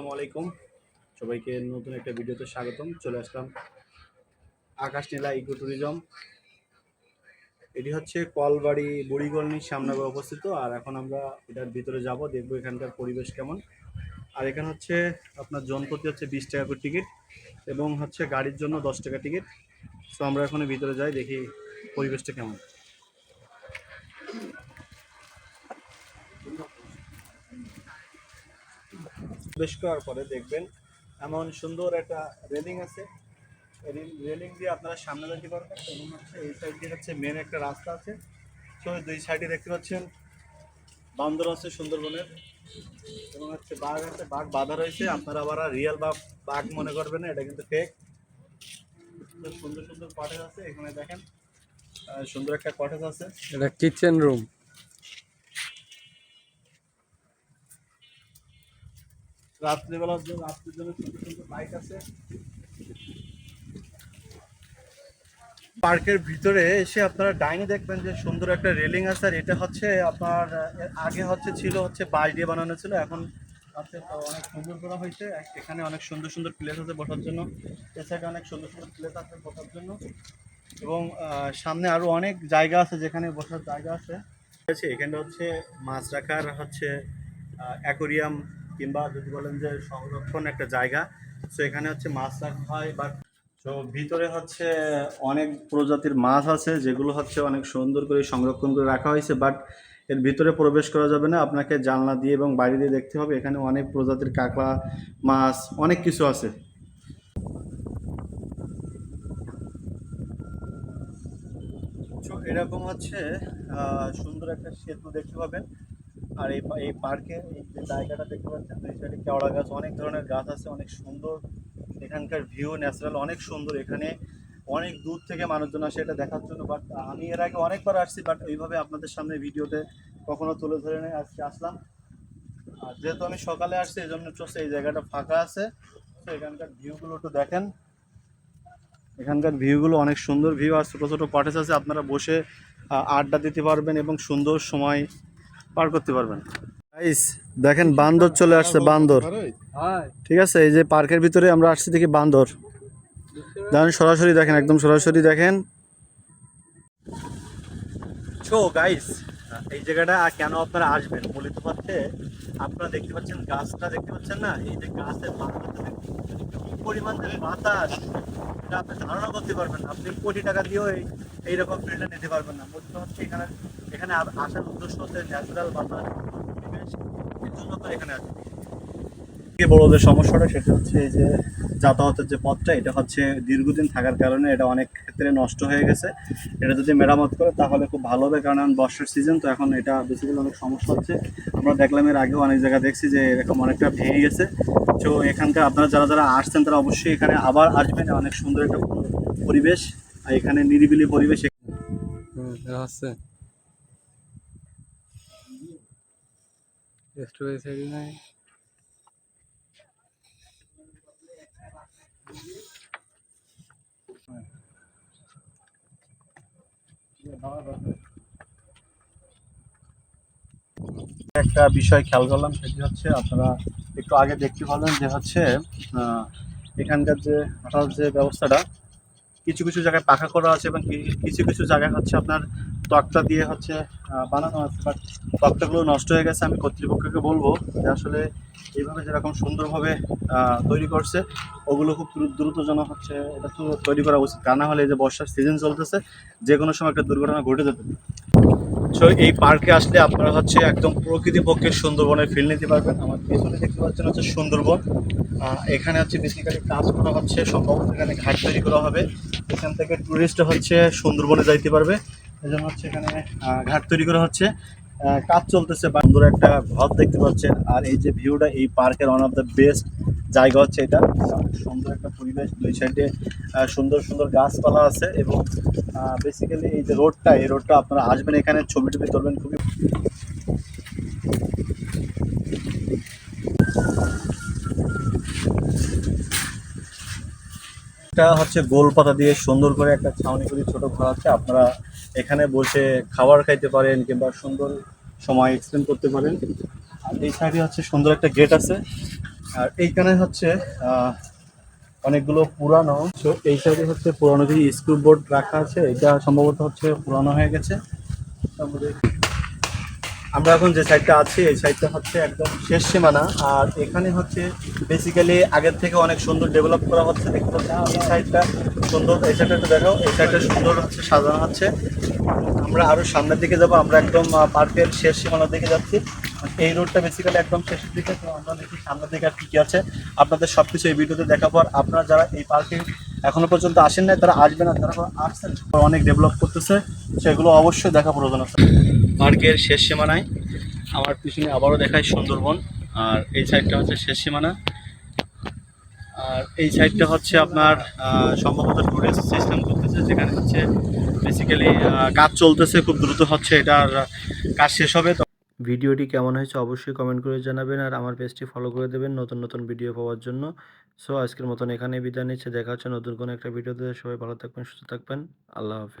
আসসালামু আলাইকুম। সবাইকে নতুন একটা ভিডিওতে স্বাগতম। চলে আসলাম আকাশ নীলা ইকো ট্যুরিজম এটি হচ্ছে কলবাড়ি বুড়িগলনির সামনে অবস্থিত। আর এখন আমরা এটার ভিতরে যাব, দেখব এখানকার পরিবেশ কেমন। আর এখানে হচ্ছে আপনার জনপ্রতি হচ্ছে বিশ টাকা করে টিকিট এবং হচ্ছে গাড়ির জন্য দশ টাকা টিকিট। তো আমরা এখন ভিতরে যাই, দেখি পরিবেশটা কেমন। প্রবেশ করার পরে দেখবেন এমন সুন্দর একটা রেলিং আছে। রেলিং দিয়ে আপনারা সামনে যেতে পারবেন। এবং হচ্ছে এই সাইড দিয়ে হচ্ছে মেন একটা রাস্তা আছে। তো দুই সাইডে দেখতে পাচ্ছেন। বান্দর আছে সুন্দরবনের। এবং হচ্ছে বাঘ আছে, বাঘ বাঁধা রয়েছে। আপনারা আবার রিয়েল বা বাঘ মনে করবেন এটা কিন্তু ফেক সুন্দর সুন্দর কটেজ আছে। এখানে দেখেন সুন্দর একটা কটেজ আছে। এটা কিচেন রুম রাত্রিবেলার জন্য, রাত্রির জন্য সুন্দর সুন্দর লাইট আছে। পার্কের ভিতরে এসে আপনারা ডাইনে দেখবেন যে সুন্দর একটা রেলিং আছে, আর এটা হচ্ছে আপনার, আগে হচ্ছে ছিল হচ্ছে বাঁশ দিয়ে বানানো ছিল, এখন তো অনেক সুন্দর করা হয়েছে। এখানে অনেক সুন্দর সুন্দর প্লেস আছে বসার জন্য এ সাইডে অনেক সুন্দর সুন্দর প্লেস আছে বসার জন্য। এবং সামনে আরও অনেক জায়গা আছে যেখানে বসার জায়গা আছে। আছে, এখানে হচ্ছে মাছ রাখার হচ্ছে অ্যাকোরিয়াম কিংবা যদি বলেন যে সংরক্ষণ একটা জায়গা তো এখানে হচ্ছে মাছ রাখা হয় বা তো ভিতরে হচ্ছে অনেক প্রজাতির মাছ আছে যেগুলো হচ্ছে অনেক সুন্দর করে সংরক্ষণ করে রাখা হয়েছে বাট এর ভিতরে প্রবেশ করা যাবে না। আপনাকে জানলা দিয়ে এবং বাইরে দিয়ে দেখতে হবে এখানে অনেক প্রজাতির কাঁকড়া মাছ অনেক কিছু আছে। এরকম হচ্ছে সুন্দর একটা সেতু দেখতে পাবেন। আর এই এই পার্কে এই যে জায়গাটা দেখতে পাচ্ছেন দুই সাইডে কেওড়া গাছ, অনেক ধরনের গাছ আছে, অনেক সুন্দর। এখানকার ভিউ ন্যাচারাল অনেক সুন্দর। এখানে অনেক দূর থেকে মানুষজন আসে এটা দেখার জন্য বাট আমি এর আগে অনেকবার আসছি বাট এইভাবে আপনাদের সামনে ভিডিওতে কখনো তুলে ধরে নেই, আজকে আসলাম। আর যেহেতু আমি সকালে আসছি এই জন্য চলছে, এই জায়গাটা ফাঁকা আছে। তো এখানকার ভিউগুলো একটু দেখেন। এখানকার ভিউগুলো অনেক সুন্দর ভিউ আর ছোটো ছোটো কটেজ আছে, আপনারা বসে আড্ডা দিতে পারবেন এবং সুন্দর সময় পার করতে পারবেন। গাইস দেখেন বান্দর চলে আসছে বান্দর। ঠিক আছে? এই যে পার্কের ভিতরে আমরা আসছি দেখি বান্দর। দেখেন সরাসরি দেখেন একদম সরাসরি দেখেন। সো গাইস এই জায়গাটা কেন আপনারা আসবেন? মূলত হচ্ছে আপনারা দেখতে পাচ্ছেন গাছটা দেখতে পাচ্ছেন না? এই যে গাছের মাথাতে কি পরিমাণ বাতাস, এটা আপনি ধারণা করতে পারবেন। আপনি কোটি টাকা দিয়েও এই, এইরকম ফিল্ডে নিতে পারবেন না। মূলত হচ্ছে এখানে এখানে আসার উদ্দেশ্য হচ্ছে ন্যাচারাল বাতাস এর জন্য তো এখানে আসবে। সবথেকে বড় সমস্যাটা, সেটা হচ্ছে এই যে যাতায়াতের যে পথটা, এটা হচ্ছে দীর্ঘদিন থাকার কারণে এটা অনেক ক্ষেত্রে নষ্ট হয়ে গেছে। এটা যদি মেরামত করে তাহলে খুব ভালো হবে, কারণ এখন বর্ষার সিজন তো এখন এটা বেসিক্যালি অনেক সমস্যা হচ্ছে। আমরা দেখলাম এর আগেও অনেক জায়গায় দেখছি যে এরকম অনেকটা ভেঙে গেছে। তো এখানকার আপনারা যারা যারা আসছেন, তারা অবশ্যই এখানে আবার আসবেন। অনেক সুন্দর একটা পরিবেশ, আর এখানে নিরিবিলি পরিবেশ। স্ট্রবেরি সাইড নাই। একটা বিষয় খেয়াল করলাম, সেটি হচ্ছে আপনারা একটু আগে দেখতে পারলেন যে হচ্ছে এখানকার যে হাঁটার যে ব্যবস্থাটা, কিছু কিছু জায়গায় পাখা করা আছে এবং কিছু কিছু জায়গায় হচ্ছে আপনার তক্তা দিয়ে হচ্ছে বানানো আছে বাট তক্তাগুলো নষ্ট হয়ে গেছে, আমি কর্তৃপক্ষকে বলব যে আসলে এইভাবে যেরকম সুন্দরভাবে তৈরি করছে, ওগুলো খুব দ্রুত যেন হচ্ছে এটা তো তৈরি করা উচিত। তা না হলে যে বর্ষার সিজন চলতেছে যে কোনো সময় একটা দুর্ঘটনা ঘটে যেতে সো এই পার্কে আসলে আপনারা হচ্ছে একদম প্রকৃতি পক্ষে সুন্দরবনের ফিল নিতে পারবেন। আমার পেছনে দেখতে পাচ্ছেন হচ্ছে সুন্দরবন। এখানে হচ্ছে বেসিক্যালি কাজ করা হচ্ছে, সম্ভবত এখানে ঘাট তৈরি করা হবে। এখান থেকে টুরিস্ট হচ্ছে সুন্দরবনে যাইতে পারবে। এই হচ্ছে এখানে ঘাট তৈরি করা হচ্ছে। কাজ চলতেছে সুন্দর একটা ঘর দেখতে পাচ্ছেন। আর এই যে ভিউটা এই পার্কের ওয়ান অফ দ্য বেস্ট জায়গা হচ্ছে এটা। সুন্দর একটা পরিবেশ, দুই সাইডে সুন্দর সুন্দর গাছপালা আছে এবং বেসিক্যালি এই যে রোডটা এই রোডটা আপনারা আসবেন এখানে, ছবি টবি তুলবেন খুবই হচ্ছে গোল পাতা দিয়ে সুন্দর করে একটা ছাউনি করে ছোট ঘর আছে। আপনারা এখানে বসে খাবার খাইতে পারেন কিংবা সুন্দর সময় এক্সপ্লেন করতে পারেন। আর এই সাইডে হচ্ছে সুন্দর একটা গেট আছে। আর এইখানে হচ্ছে অনেকগুলো পুরানো। এই সাইডে হচ্ছে পুরানো যে স্কুল বোর্ড রাখা আছে, এটা সম্ভবত হচ্ছে পুরানো হয়ে গেছে। তারপরে আমরা এখন যে সাইডটা আছি, এই সাইডটা হচ্ছে একদম শেষ সীমানা। আর এখানে হচ্ছে বেসিক্যালি আগের থেকে অনেক সুন্দর ডেভেলপ করা হচ্ছে। দেখতে পাচ্ছি এই সাইডটা সুন্দর, এই সাইডটা একটু দেখাও, এই সাইডটা সুন্দর হচ্ছে, সাজানো হচ্ছে আমরা আরও সামনের দিকে যাব, আমরা একদম পার্কের শেষ সীমানার দিকে যাচ্ছি। এই রোডটা বেসিক্যালি একদম শেষের দিকে, তো আমরা দেখি সামনের দিকে আর কি কি আছে। আপনাদের সব কিছু এই ভিডিওতে দেখার পর আপনারা যারা এই পার্কে এখনও পর্যন্ত আসেন নাই, তারা আসবেন, আর তারা আসছেন অনেক ডেভেলপ করতেছে, সেগুলো অবশ্যই দেখা প্রয়োজন আছে। পার্কের শেষ সীমানায়। আমার পিছনে আবারও দেখায় সুন্দরবন, আর এই সাইডটা হচ্ছে শেষ সীমানা। আর এই সাইডটা হচ্ছে আপনার সম্ভবত টুরিস্ট সিস্টেম করতেছে, যেখানে হচ্ছে বেসিক্যালি কাজ চলতেছে, খুব দ্রুত হচ্ছে এটার কাজ শেষ হবে। ভিডিওটি কেমন হয়েছে অবশ্যই কমেন্ট করে জানাবেন, আর আমার পেজটি ফলো করে দেবেন নতুন নতুন ভিডিও পাওয়ার জন্য। সো আজকের মতন এখানেই বিদায় নিচ্ছে, দেখা হচ্ছে নতুন কোনো একটা ভিডিওতে সবাই ভালো থাকবেন, সুস্থ থাকবেন। আল্লাহ হাফেজ।